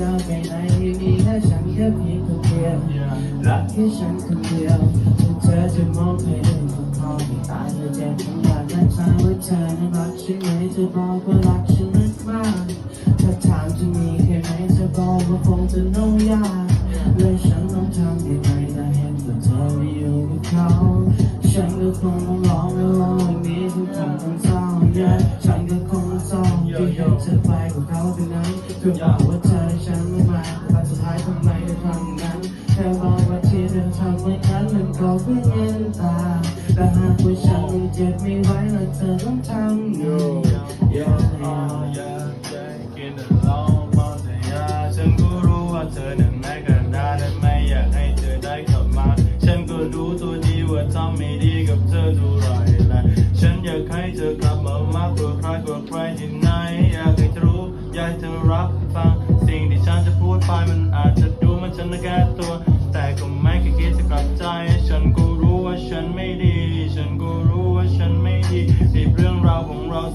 จะไปไหนมีแค่ฉันแค่เพียงคนเดียวรักแค่ฉันคนเดียวถ้าเธอจะมองใครเดินก็ขอให้ตายเธอเจ็บทั้งวันและถามว่าเธอนั้นรักฉันไหมเธอบอกว่ารักฉันมากๆถ้าถามจะมีแค่ไหนเธอบอกว่าคงจะโน้องยากและฉันต้องทำยังไงถ้าเห็นว่าเธออยู่กับเขาฉันก็คง ที่เห็นเธอไปกับเขาไปนั้นเธอบอกว่าเธอและฉันไม่มาแต่สุดท้ายทำไมได้ทำนั้นเธอบอกว่าที่เธอทำไม่นั้นมันก็เพื่อเงินตาแต่หากว่าฉันยังเจ็บไม่ไหวแล้วเธอต้องทำไง Yeah, yeah. กินเหล้าเมาแต่ยาฉันก็รู้ว่าเธอนั้นไม่กระดาษและไม่อยากให้เธอได้กลับมา ฉันก็รู้ตัวดีว่าทำไม่ดีกับเธอเท่าไหรและฉันอยากให้เธอกลับมามากกว่าใครกว่าใครที่ อยากให้เธอรับฟัง สิ่งที่ฉันจะพูดไปมันอาจจะดูมันฉันแก้ตัว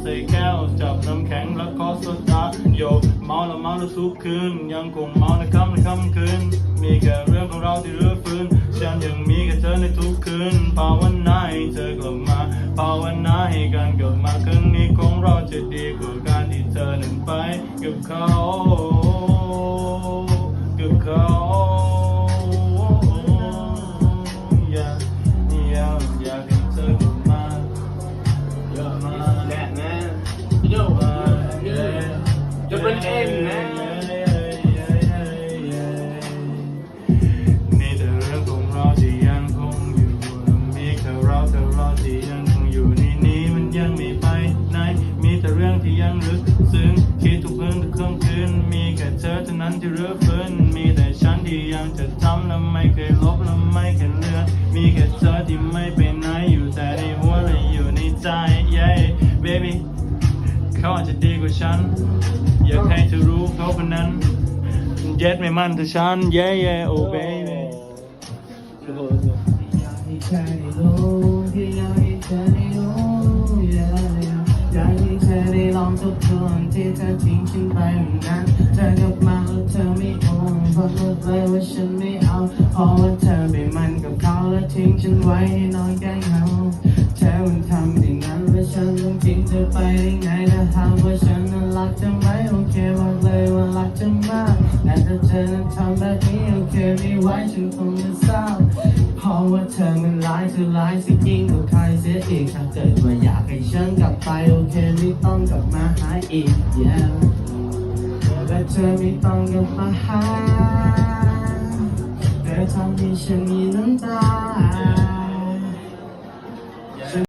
ใส่แก้ว จับน้ำแข็งแล้วก็โซดาโยเมาแล้วเมาแล้วทุกคืน ยังคงเมาในค่ำในค่ำคืน มีแค่เรื่องของเราที่เรื้อฟื้นฉันยังมีแค่เธอในทุกคืนภาวนาให้เธอกลับมาภาวนาให้การกลับมาครั้งนี้ของเราจะดีกว่าการที่เธอนั้นไปกับเขากับเขา รื่องลึกซึ้งคิดทุกคืนทุกค่ำคืนมีแค่เธอเท่านั้นที่เรื้อฟื้นมีแต่ฉันที่ยังจะทำและไม่เคยลบและไม่เคยเลือนมีแค่เธอที่ไม่ไปไหนอยู่แต่ในหัวและอยู่ในใจ yeah baby เขาอาจจะดีกว่าฉัน อยากให้เธอรู้เขาคนนั้นเย็ดไม่มั่นแต่ฉัน yeah yeah oh baby อยากให้เธ ทุกคนที่เธอทิ้งฉันไปวันนั้นเธอกลับมาแล้วเธอไม่โอนเพราะเธอเลยว่าฉันไม่เอาเพราะว่าเธอไปมันกับเขาแล้วทิ้งฉันไว้ให้นอนแก้เหงาเธอมันทำดี ย่าฉันต้องทิ้งเธอไปได้ไงถ้าหากว่าฉันนั้นรักเธอไหมโอเคบอกเลยว่ารักเธอมากแต่ถ้าเธอนั้นทำแบบนี้โอเคไม่ไหวฉันคงจะเศร้าเพราะว่าเธอมันร้ายเธอร้ายสิยิ่งกว่าใครเสียอีกถ้าเกิดว่าอยากให้ฉันกลับไปโอเคไม่ต้องกลับมาหาอีก yeah และเธอไม่ต้องกลับมาหาแต่ทำให้ฉันมีน้ำตา